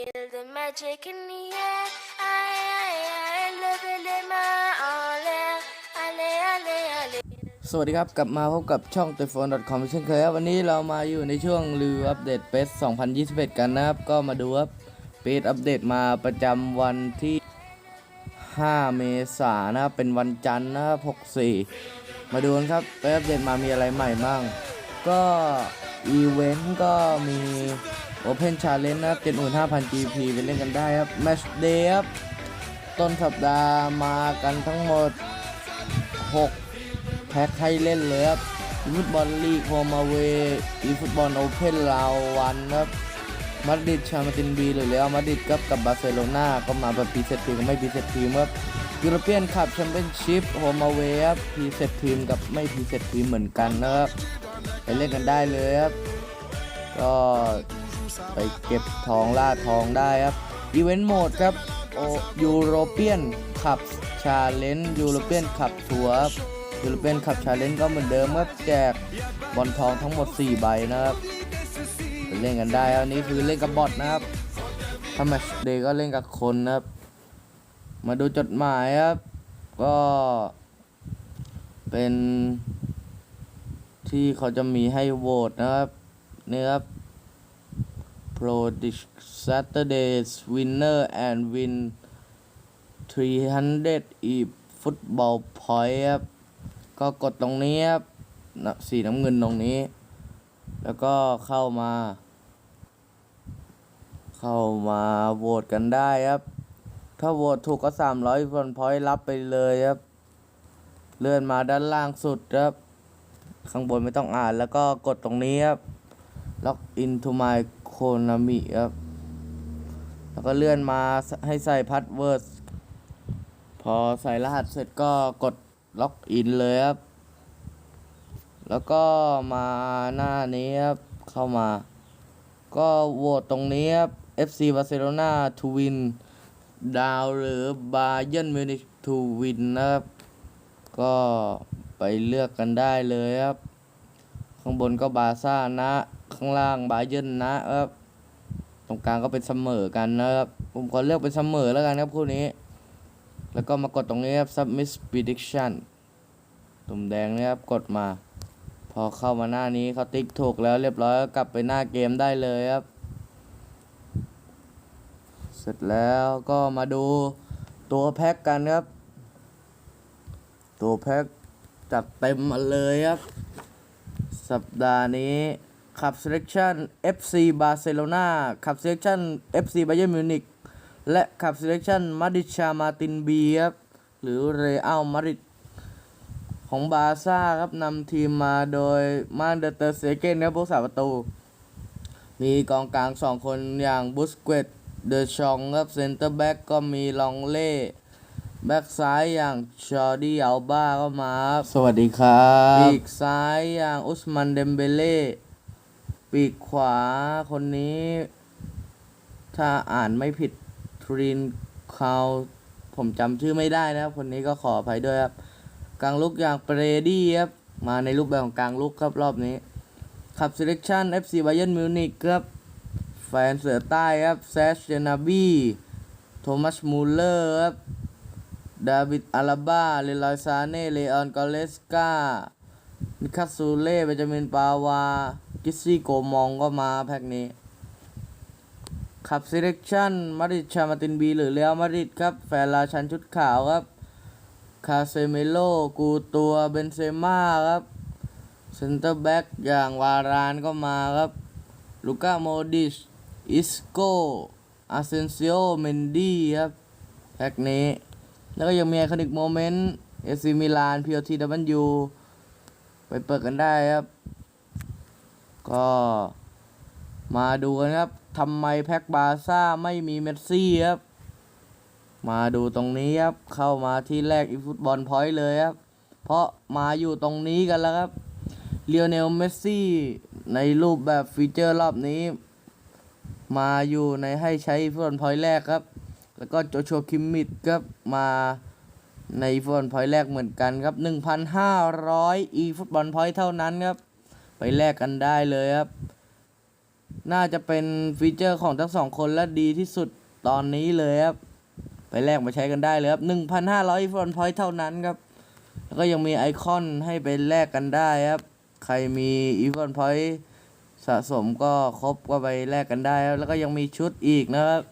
Feel the magic in the air. I, I, I love it in my all air. Ale, ale, ale. สวัสดีครับ กลับมาพบกับช่อง t e p h o n e c o m เช่นเคยครับ วันนี้เรามาอยู่ในช่วงรีวิวอัปเดตเปส2021 กันนะครับ ก็มาดูครับเปสอัปเดตมาประจำวันที่ 5 เมษายนนะครับ เป็นวันจันทร์นะครับ64 มาดูกันครับเปสอัปเดตมามีอะไรใหม่บ้าง ก็อีเวนต์ก็มี Open Challenge นะครับ75,000 GP ไปเล่นกันได้ครับ Match Day ครับ ต้นสัปดาห์มากันทั้งหมด 6 แพ็คให้เล่นเลยครับฟุตบอลลีกโฮมาเวอีฟุตบอลโอเพนลาววันครับมาดริดชามาตินบีหรือเรอัลมาดริดกับกับบาร์เซโลนาก็มาแบบพีเซตทีมกับไม่พีเซตทีมครับยูโรเปียนคัพแชมเปี้ยนชิพโฮมาเวครับพีเซตทีมกับไม่พีเซตทีมเหมือนกันนะครับไปเล่นกันได้เลยครับก็ ไปเก็บทองล่าทองได้ครับอีเวนต์โหมดครับโอยูโรเปียนคัพชาเลนจ์ยูโรเปียนคัพทัวร์ยูโรเปียนขับชาเลนจ์ก็เหมือนเดิมครับแจกบอลทองทั้งหมด 4 ใบนะครับเล่นกันได้ครับอันนี้คือเล่นกับบอทนะครับถ้าแมชเดย์ก็เล่นกับคนนะครับ มาดูจดหมายครับ ก็เป็นที่เขาจะมีให้โหวตนะครับนี่ครับ Prodig Saturdays Winner and Win 300 e Football Point ครับก็กดตรงนี้ครับสีน้ำเงินตรงนี้ แล้วก็เข้ามา เข้ามาโหวตกันได้ครับ ถ้าโหวตถูกก็300ผลพอยต์รับไปเลยครับ เลื่อนมาด้านล่างสุดครับ ข้างบนไม่ต้องอ่านแล้วก็กดตรงนี้ครับ log into my Konami ครับ แล้วก็เลื่อนมาให้ใส่พาสเวิร์ดพอใส่รหัสเสร็จก็กดล็อกอินเลยครับ แล้วก็มาหน้านี้ครับ เข้ามา ก็โหวตตรงนี้ครับ FC Barcelona to win ดาวหรือ Bayern Munich to win นะครับ ก็ไปเลือกกันได้เลยครับ ข้างบนก็บาซ่านะ ข้างล่างบาเยิร์นนะครับตรงกลางก็เป็นเสมอกันนะครับ ผมขอเลือกเป็นเสมอแล้วกันครับคู่นี้ แล้วก็มากดตรงนี้ครับ submit prediction ตุ่มแดงนี่ครับกดมา พอเข้ามาหน้านี้เขาติ๊กถูกแล้วเรียบร้อยก็กลับไปหน้าเกมได้เลยครับ เสร็จแล้วก็มาดูตัวแพ็กกันครับ ตัวแพ็กจัดเต็มมาเลยครับ สัปดาห์นี้ ขับ selection FC Barcelona ขับ selection FC Bayern Munich และขับ selection มาดิชามาตินบีครับหรือเรอัลมาดริดของบาร์ซ่าครับนำทีมมาโดยมาเดเตอร์เซเกนครับผู้สาประตู มีกองกลางสองคนอย่างบุสเกตเดอชองครับเซนเตอร์แบ็กก็มีลองเล่แบ็กซ้ายอย่างชอร์ดี้อัลบ้าก็มาครับสวัสดีครับปีกซ้ายอย่างอุสมันเดมเบเล่ ปีกขวาคนนี้ ถ้าอ่านไม่ผิดทรินคาวผมจำชื่อไม่ได้นะครับ คนนี้ก็ขออภัยด้วยครับ กลางลุกอย่างเปรดี้ครับ มาในรูปแบบของกลางลุกครับรอบนี้ขับ selection FC Bayern Munich ครับ แฟนเสือใต้ครับแซชเจนาบีโทมัสมูลเลอร์ครับดาวิดอาราบาเลลอยซาเน่เลออนกอเลสกานิคัสซูเล่เบจามินปาวา กิซซี่โกมองก็มาแพ็กนี้ขับ selection มาริดชามาตินบีหรือเรอัลมาริดครับ แฟนราชันชุดขาวครับ คาเซเมโล กูตัวเบนเซม่าครับเซนเตอร์แบ็กอย่างวารานก็มาครับ ลูก้าโมดิชอิสโกอาเซนซิโอเมนดี้ครับแพ็กนี้ แล้วก็ยังมีไอคอนิกโมเมนต์เอซีมิลานพีโอทีดับเบิลยูไปเปิดกันได้ครับ ก็มาดูกันครับทำไมแพ็กบาซ่าไม่มีเมสซี่ครับ มาดูตรงนี้ครับ เข้ามาที่แรกอีฟุตบอลพอยต์เลยครับ เพราะมาอยู่ตรงนี้กันแล้วครับเลียวเนลเมสซี่ในรูปแบบฟีเจอร์รอบนี้ มาอยู่ในให้ใช้ฟุตบอลพอยต์แรกครับ แล้วก็โจชัวคิมมิดครับมาในฟุตบอลพอยต์แรกเหมือนกันครับ 1,500 อีฟุตบอลพอยต์เท่านั้นครับ ไปแลกกันได้เลยครับ น่าจะเป็นฟีเจอร์ของทั้งสองคนและดีที่สุดตอนนี้เลยครับ ไปแลกมาใช้กันได้เลยครับ 1,500ฟอนพอยต์เท่านั้นครับ แล้วก็ยังมีไอคอนให้ไปแลกกันได้ครับ ใครมีอีฟอนพอยต์สะสมก็ครบก็ไปแลกกันได้ครับ แล้วก็ยังมีชุดอีกนะครับ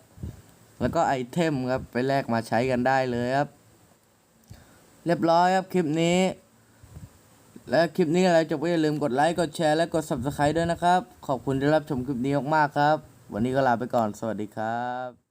แล้วก็ไอเทมครับไปแลกมาใช้กันได้เลยครับ เรียบร้อยครับคลิปนี้ และคลิปนี้อะไรจบก็อย่าลืมกดไลค์ กดแชร์ และกด subscribe ด้วยนะครับ ขอบคุณที่รับชมคลิปนี้มากๆครับ วันนี้ก็ลาไปก่อน สวัสดีครับ